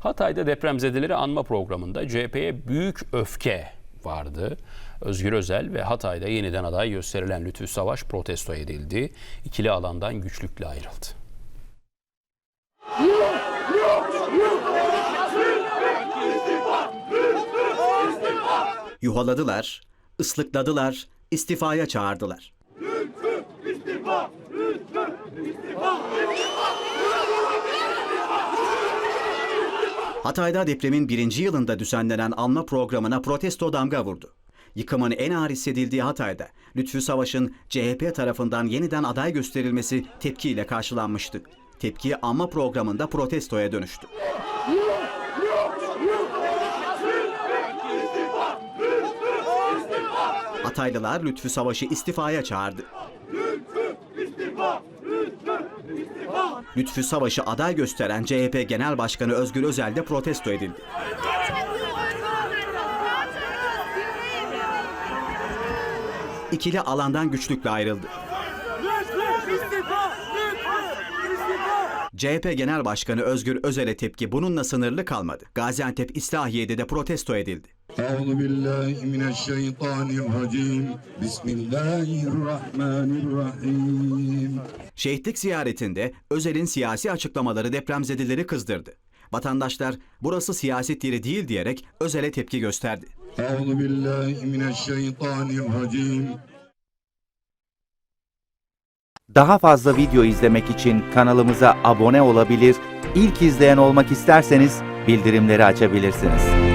Hatay'da depremzedeleri anma programında CHP'ye büyük öfke vardı. Özgür Özel ve Hatay'da yeniden aday gösterilen Lütfü Savaş protesto edildi. İkili alandan güçlükle ayrıldı. Yuhaladılar, ıslıkladılar, istifaya çağırdılar. Hatay'da depremin birinci yılında düzenlenen anma programına protesto damga vurdu. Yıkımın en ağır hissedildiği Hatay'da Lütfü Savaş'ın CHP tarafından yeniden aday gösterilmesi tepkiyle karşılanmıştı. Tepki anma programında protestoya dönüştü. Hataylılar Lütfü Savaş'ı istifaya çağırdı. Lütfü Savaş'ı aday gösteren CHP Genel Başkanı Özgür Özel de protesto edildi. İkili alandan güçlükle ayrıldı. CHP Genel Başkanı Özgür Özel'e tepki bununla sınırlı kalmadı. Gaziantep İslahiye'de de protesto edildi. أعوذ بالله من الشيطان الرجيم بسم الله الرحمن الرحيم Şehitlik ziyaretinde Özel'in siyasi açıklamaları depremzedeleri kızdırdı. Vatandaşlar burası siyaset yeri değil diyerek Özel'e tepki gösterdi. أعوذ بالله من الشيطان الرجيم Daha fazla video izlemek için kanalımıza abone olabilir, ilk izleyen olmak isterseniz bildirimleri açabilirsiniz.